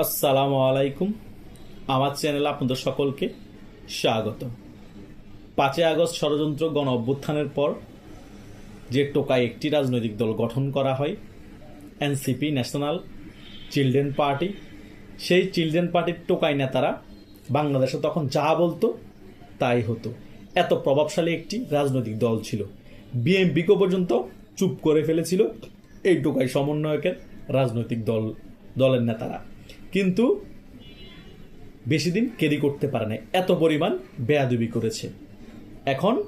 আসসালামু আলাইকুম। আমার চ্যানেলে আপনাদের সকলকে স্বাগত পাঁচই আগস্ট ষড়যন্ত্র গণ অভ্যুত্থানের পর যে টোকায় একটি রাজনৈতিক দল গঠন করা হয়, এনসিপি, ন্যাশনাল চিলড্রেন পার্টি, সেই চিলড্রেন পার্টির টোকাই নেতারা বাংলাদেশে তখন যা বলতো তাই হতো। এত প্রভাবশালী একটি রাজনৈতিক দল ছিল। বিএনপিকে পর্যন্ত চুপ করে ফেলেছিল এই টোকাই সমন্বয়কের রাজনৈতিক দল, দলের নেতারা। কিন্তু বেশি দিন কেরি করতে পারে না এত পরিমাণ বেয়াদুবি করেছে। এখন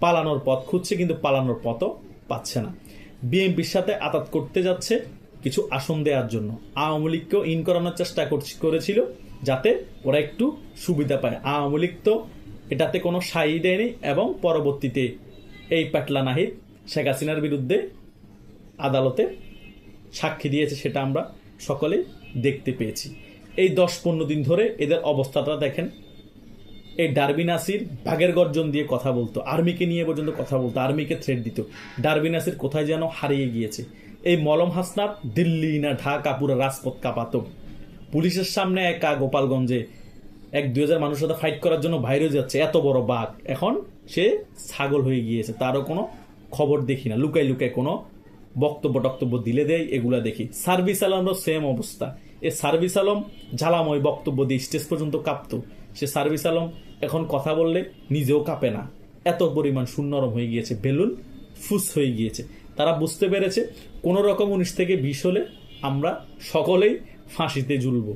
পালানোর পথ খুঁজছে, কিন্তু পালানোর পথও পাচ্ছে না। বিএনপির সাথে আতাত করতে যাচ্ছে কিছু আসন দেওয়ার জন্য। আওয়ামী লীগকেও ইন করানোর চেষ্টা করছি- করেছিল যাতে ওরা একটু সুবিধা পায়। আওয়ামী লীগ তো এটাতে কোনো সাই দেয়নি এবং পরবর্তীতে এই পাটলা নাহিদ, শেখ হাসিনার বিরুদ্ধে আদালতে সাক্ষী দিয়েছে, সেটা আমরা সকলেই দেখতে পেয়েছি। এই দশ পনেরো দিন ধরে এদের অবস্থাটা দেখেন। এই ডারবি নাসির বাঘের গর্জন দিয়ে কথা বলতো, আর্মিকে নিয়ে পর্যন্ত কথা বলতো, আর্মিকে থ্রেট দিত। ডারবি নাসির কোথায় যেন হারিয়ে গিয়েছে। এই মলম হাসনাত দিল্লি না ঢাকা পুরো রাজপথ কাঁপাতো। পুলিশের সামনে একা গোপালগঞ্জে এক দুই হাজার মানুষের সাথে ফাইট করার জন্য বাইরে যাচ্ছে, এত বড় বাঘ। এখন সে ছাগল হয়ে গিয়েছে, তারও কোনো খবর দেখি না। লুকাই লুকাই কোনো বক্তব্য টক্তব্য দিলে দেয়, এগুলা দেখি। সার্ভিস আলমরও সেম অবস্থা। এ সার্ভিস আলম জ্বালাময় বক্তব্য দিয়ে স্টেজ পর্যন্ত কাঁপতো। সে সার্ভিস আলম এখন কথা বললে নিজেও কাঁপে না। এত পরিমাণ শূন্যরম হয়ে গিয়েছে, বেলুন ফুস হয়ে গিয়েছে। তারা বুঝতে পেরেছে কোনো রকম উনিশ থেকে বিশ হলে আমরা সকলেই ফাঁসিতে জুলব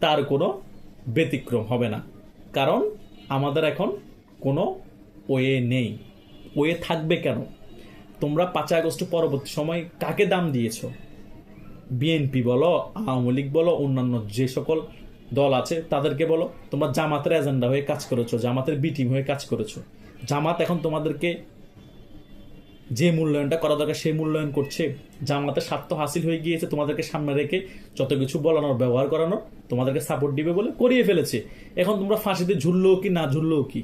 তার কোনো ব্যতিক্রম হবে না। কারণ আমাদের এখন কোনো ওয়ে নেই। ওয়ে থাকবে কেন? তোমরা পাঁচই আগস্ট পরবর্তী সময় কাকে দাম দিয়েছ? বিএনপি বলো, আওয়ামী লীগ বলো, অন্যান্য যে সকল দল আছে, তাদেরকে বলো, তোমরা জামাতের এজেন্ডা হয়ে কাজ করেছ, জামাতের বি টিম হয়ে কাজ করেছ। জামাত এখন তোমাদেরকে যে মূল্যায়নটা করা দরকার সেই মূল্যায়ন করছে। জামাতের স্বার্থ হাসিল হয়ে গিয়েছে, তোমাদেরকে সামনে রেখে যত কিছু বলানোর, ব্যবহার করানোর, তোমাদেরকে সাপোর্ট দিবে বলে করিয়ে ফেলেছে। এখন তোমরা ফাঁসিতে ঝুললো কি, না ঝুললো কি?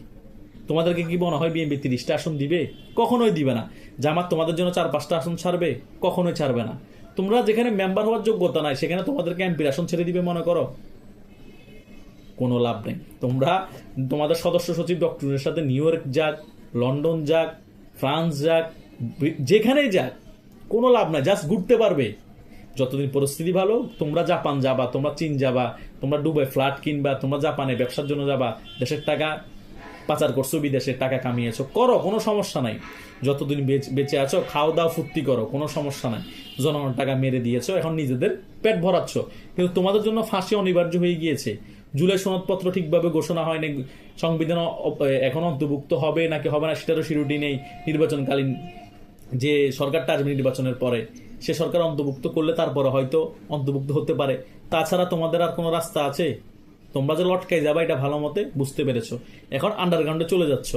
তোমাদেরকে কি মনে হয় বিএনপি তিরিশটা আসন দিবে? কখনোই দিবে না। জামাত তোমাদের জন্য চার পাঁচটা আসন ছাড়বে, কখনোই ছাড়বে না। তোমরা যেখানে মেম্বার হওয়ার যোগ্যতা নাই, সেখানে তোমাদেরকে এমপির আসন ছেড়ে দিবে, মনে করো? কোনো লাভ নেই। তোমরা তোমাদের সদস্য সচিব ডক্টরের সাথে নিউ ইয়র্ক যাক, লন্ডন যাক, ফ্রান্স যাক যেখানেই যাক, কোনো লাভ নাই, জাস্ট ঘুরতে পারবে। যতদিন পরিস্থিতি ভালো, তোমরা জাপান যাবা, তোমরা চীন যাবা, তোমরা ডুবে ফ্ল্যাট কিনবা, তোমরা জাপানে ব্যবসার জন্য যাবা, দেশের টাকা পাচার করছ, বিদেশে টাকা কামিয়েছো, করো, কোনো সমস্যা নাই। যতদিন বেঁচে আছো খাওয়া দাও, ফুর্তি করো, কোনো সমস্যা নাই। জনগণ টাকা মেরে দিয়েছ, এখন নিজেদের পেট ভরাচ্ছ। কিন্তু তোমাদের জন্য ফাঁসি অনিবার্য হয়ে গিয়েছে। জুলাই সনদপত্র ঠিকভাবে ঘোষণা হয়নি, সংবিধান এখন অন্তর্ভুক্ত হবে নাকি হবে না সেটারও শিরুটি নেই নির্বাচনকালীন যে সরকারটা আসবে নির্বাচনের পরে। সে সরকার অন্তর্ভুক্ত করলে তারপরে হয়তো অন্তর্ভুক্ত হতে পারে। তাছাড়া তোমাদের আর কোনো রাস্তা আছে? তোমরা যে লটকাই যাবা, এটা ভালো মতে বুঝতে পেরেছ। এখন আন্ডারগ্রাউন্ডে চলে যাচ্ছ।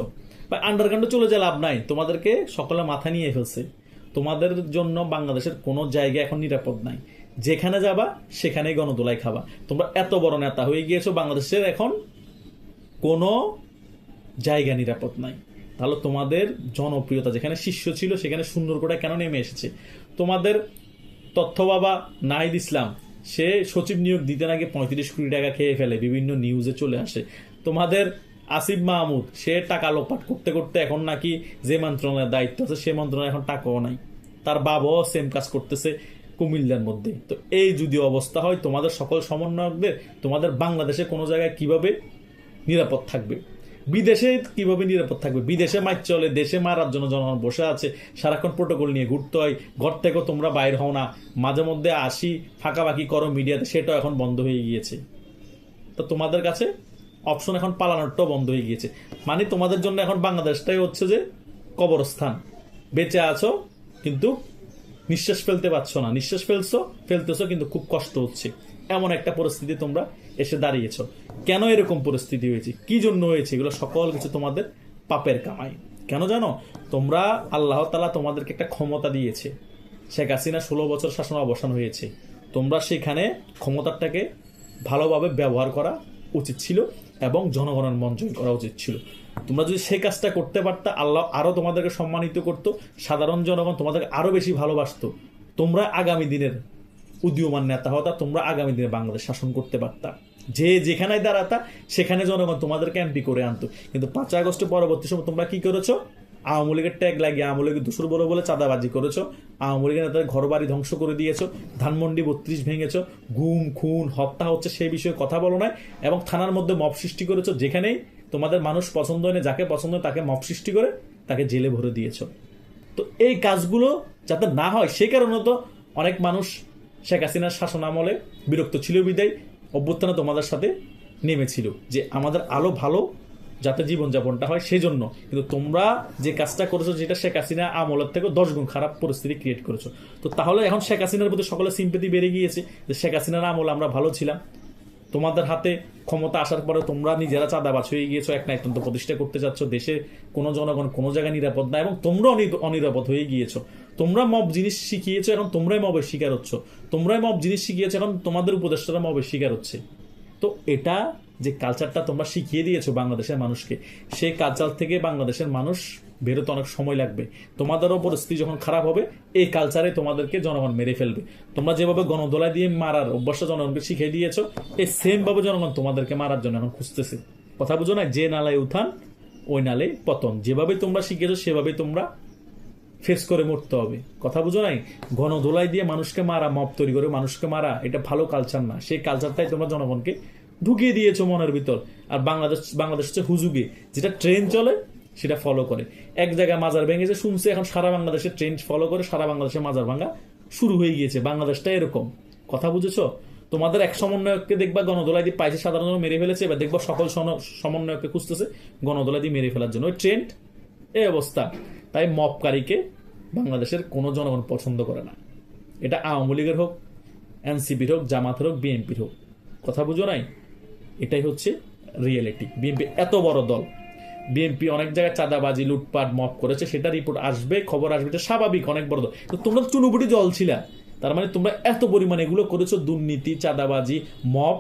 বা আন্ডারগ্রাউন্ডে চলে যা লাভ নাই, তোমাদেরকে সকলে মাথা নিয়ে ফেলছে। তোমাদের জন্য বাংলাদেশের কোনো জায়গা এখন নিরাপদ নাই। যেখানে যাবা, সেখানেই গণদোলাই খাবা। তোমরা এত বড় নেতা হয়ে গিয়েছো, বাংলাদেশের এখন কোনো জায়গা নিরাপদ নাই। তাহলে তোমাদের জনপ্রিয়তা, যেখানে শিষ্য ছিল, সেখানে সুন্দর করে কেন নেমে এসেছে? তোমাদের তথ্য বাবা নাহিদ ইসলাম সে সচিব নিয়োগ দিতে নাকি পঁয়ত্রিশ কোটি টাকা খেয়ে ফেলে, বিভিন্ন নিউজে চলে আসে। তোমাদের আসিফ মাহমুদ, সে টাকা লোপাট করতে করতে এখন নাকি যে মন্ত্রণালয়ের দায়িত্ব আছে, সে মন্ত্রণালয় এখন টাকাও নাই। তার বাবাও সেম কাজ করতেছে কুমিল্লার মধ্যে। তো এই যদি অবস্থা হয়, তোমাদের সকল সমন্বয়কদের, তোমাদের বাংলাদেশে কোনো জায়গায় কীভাবে নিরাপদ থাকবে? বিদেশে কীভাবে নিরাপদ থাকবে? বিদেশে মাইক চলে, দেশে মারার জন্য জনগণ বসে আছে, সারাক্ষণ প্রোটোকল নিয়ে ঘুরতে হয়। ঘর থেকেও তোমরা বাইর হও না। মাঝে মধ্যে আসি ফাঁকাফাঁকি করো মিডিয়াতে সেটাও এখন বন্ধ হয়ে গিয়েছে। তো তোমাদের কাছে অপশন এখন পালানোরটাও বন্ধ হয়ে গিয়েছে। মানে তোমাদের জন্য এখন বাংলাদেশটাই হচ্ছে যে কবরস্থান। বেঁচে আছো, কিন্তু নিঃশ্বাস ফেলতে পারছ না। নিঃশ্বাস ফেলছো, ফেলতেছো, কিন্তু খুব কষ্ট হচ্ছে। এমন একটা পরিস্থিতি তোমরা এসে দাঁড়িয়েছো। কেন এরকম পরিস্থিতি হয়েছে? কি জন্য হয়েছে? এগুলো সকল কিছু তোমাদের পাপের কামাই। কেন জানো? তোমরা আল্লাহ তালা তোমাদেরকে একটা ক্ষমতা দিয়েছে। শেখ হাসিনা ষোলো বছর শাসন অবসান হয়েছে। তোমরা সেখানে ক্ষমতাটাকে ভালোভাবে ব্যবহার করা উচিত ছিল এবং জনগণের মন জয় করা উচিত ছিল। তোমরা যদি সেই কাজটা করতে পারতা, আল্লাহ আরও তোমাদেরকে সম্মানিত করতো, সাধারণ জনগণ তোমাদেরকে আরও বেশি ভালোবাসত। তোমরা আগামী দিনের উদীয়মান নেতা হতা তোমরা আগামী দিনে বাংলাদেশ শাসন করতে পারতা। যে যেখানে দাঁড়াতা, সেখানে জনগণ তোমাদেরকে এমপি করে আনতো। কিন্তু পাঁচই আগস্টের পরবর্তী সময় তোমরা কি করেছ? আওয়ামী লীগের ট্যাগ লাগিয়ে আওয়ামী লীগের দুশোর বড় বলে চাঁদাবাজি করেছ। আওয়ামী লীগের নেতাদের ঘর বাড়ি ধ্বংস করে দিয়েছ। ধানমন্ডি বত্রিশ ভেঙেছো। গুম, খুন, হত্যা হচ্ছে সেই বিষয়ে কথা বলো না এবং থানার মধ্যে মপ সৃষ্টি করেছ। যেখানেই তোমাদের মানুষ পছন্দ হয় যাকে পছন্দ হয় তাকে মপ সৃষ্টি করে তাকে জেলে ভরে দিয়েছ। তো এই কাজগুলো যাতে না হয়, সেই কারণে তো অনেক মানুষ শেখ হাসিনার শাসন আমলে বিরক্ত ছিল বিদায় অভ্যুত্থানে তোমাদের সাথে নেমেছিল যে আমাদের আলো ভালো যাতে জীবনযাপনটা হয় সেই জন্য কিন্তু তোমরা যে কাজটা করেছ যেটা শেখ হাসিনা আমলের থেকে দশ গুণ খারাপ পরিস্থিতি ক্রিয়েট করেছ। তো তাহলে এখন শেখ হাসিনার প্রতি সকলের সিম্পেতি বেড়ে গিয়েছে যে শেখ হাসিনার আমলে আমরা ভালো ছিলাম। তোমাদের হাতে ক্ষমতা আসার পরে তোমরা নিজেরা চাঁদাবাজ হয়ে গিয়েছো, এক নায়কতন্ত্র প্রতিষ্ঠা করতে চাচ্ছ দেশে কোনো জনগণ কোনো জায়গায় নিরাপদ না এবং তোমরা অনি- অনিরাপদ হয়ে গিয়েছো। তোমরা মব জিনিস শিখিয়েছো এখন তোমরাই মবের শিকার হচ্ছ। তোমরাই মব জিনিস শিখিয়েছো এখন তোমাদের উপদেষ্টারা মবের শিকার হচ্ছে। তো এটা যে কালচারটা তোমরা শিখিয়ে দিয়েছ বাংলাদেশের মানুষকে, সেই কালচার থেকে বাংলাদেশের মানুষ বেরোতে অনেক সময় লাগবে। তোমাদেরও পরিস্থিতি যখন খারাপ হবে, এই কালচারে তোমাদেরকে জনগণ মেরে ফেলবে। তোমরা যেভাবে গণদোলায় দিয়ে মারার অভ্যাসটা জনগণকে শিখিয়ে দিয়েছ, এই সেমভাবে জনগণ তোমাদেরকে মারার জন্য এখন খুঁজতেছে। কথা বুঝো না যে নালায় উঠান ওই নালে পতন। যেভাবে তোমরা শিখেছো, সেভাবে তোমরা ফেস করে মরতে হবে। কথা বুঝো নাই? ঘন গণদোলাই দিয়ে মানুষকে মারা মপ তৈরি করে মানুষকে মারা, এটা ভালো কালচার না। সেই কালচারটাই তোমরা জনগণকে ঢুকিয়ে দিয়েছ মনের ভিতর। আর বাংলাদেশ বাংলাদেশ হচ্ছে হুজুগে। যেটা ট্রেন চলে, সেটা ফলো করে। এক জায়গায় মাজার ভেঙেছে, শুনছে এখন সারা বাংলাদেশে ট্রেন ফলো করে, সারা বাংলাদেশে মাজার ভাঙা শুরু হয়ে গিয়েছে। বাংলাদেশটা এরকম। কথা বুঝেছ? তোমাদের এক সমন্বয়ককে দেখবা গণদোলাই দিয়ে পাইছে সাধারণ জনগণ মেরে ফেলেছে, এবার দেখবা সকল সমন্বয়ককে খুঁজতেছে গণদোলাই দিয়ে মেরে ফেলার জন্য। ওই ট্রেন্ড এই অবস্থা। তাই মপকারীকে বাংলাদেশের কোনো জনগণ পছন্দ করে না। এটা আওয়ামী লীগের হোক, এনসিপির হোক, জামাতের হোক, বিএনপির হোক। কথা বুঝো নাই? এটাই হচ্ছে রিয়েলিটি। বিএনপি এত বড় দল। বিএনপি অনেক জায়গায় চাঁদাবাজি, লুটপাট, মপ করেছে, সেটা রিপোর্ট আসবে, খবর আসবে, এটা স্বাভাবিক, অনেক বড় দল। তো তোমরা চুনুপুটি দল ছিলা। তার মানে তোমরা এত পরিমাণে এগুলো করেছ, দুর্নীতি, চাঁদাবাজি, মপ,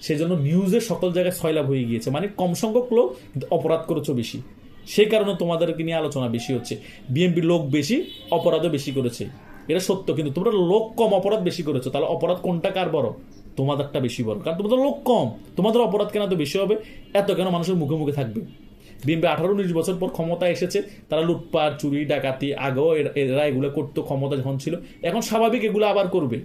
সেজন্য নিউজে সকল জায়গায় সয়লাভ হয়ে গিয়েছে। মানে কম সংখ্যক লোক অপরাধ করেছ বেশি। সেই কারণে তোমাদেরকে নিয়ে আলোচনা বেশি হচ্ছে। বিএনপি লোক বেশি, অপরাধও বেশি করেছে। এটা সত্য, কিন্তু তোমরা লোক কম, অপরাধ বেশি করেছ। তাহলে অপরাধ কোনটা কার বড়? তোমাদেরটা বেশি বড়। কারণ তোমাদের লোক কম। তোমাদের অপরাধ কেন এত বেশি হবে? এত কেন মানুষের মুখে মুখে থাকবে? বিএনপি আঠারো উনিশ বছর পর ক্ষমতা এসেছে, তারা লুটপাট, চুরি, ডাকাতি, আগেও এরা- এগুলো করতো, ক্ষমতা যখন ছিল, এখন স্বাভাবিক এগুলো আবার করবে।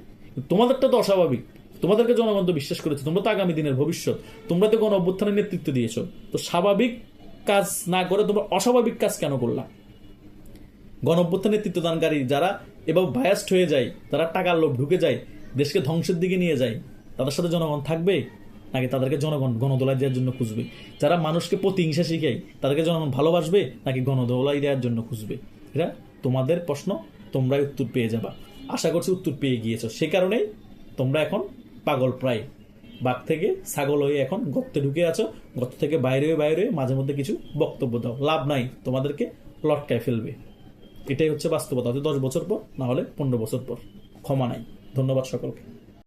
তোমাদেরটা তো অস্বাভাবিক। তোমাদেরকে জনগণ তো বিশ্বাস করেছে, তোমরা তো আগামী দিনের ভবিষ্যৎ। তোমরা তো কোনো অভ্যুত্থানের নেতৃত্ব দিয়েছ। তো স্বাভাবিক কাজ না করে তোমরা অস্বাভাবিক কাজ কেন করলা? গণ অভ্যুত্থান নেতৃত্বদানকারী যারা এবার বায়াস্ট হয়ে যায়, তারা টাকার লোভ ঢুকে যায়, দেশকে ধ্বংসের দিকে নিয়ে যায়, তাদের সাথে জনগণ থাকবে? নাকি তাদেরকে জনগণ গণদোলাই দেওয়ার জন্য খুঁজবে? যারা মানুষকে প্রতিহিংসা শিখায়, তাদেরকে জনগণ ভালোবাসবে, নাকি গণদোলাই দেওয়ার জন্য খুঁজবে? এটা তোমাদের প্রশ্ন, তোমরাই উত্তর পেয়ে যাবা। আশা করছি উত্তর পেয়ে গিয়েছো। সে কারণেই তোমরা এখন পাগল প্রায়। বাঘ থেকে ছাগল হয়ে এখন গর্তে ঢুকে আছো, গর্ত থেকে বাইরে হয়ে বাইরে হয়ে মাঝে মধ্যে কিছু বক্তব্য দাও। লাভ নাই, তোমাদেরকে লটকায় ফেলবে। এটাই হচ্ছে বাস্তবতা, হয়তো দশ বছর পর, না হলে পনেরো বছর পর। ক্ষমা নাই। ধন্যবাদ সকলকে।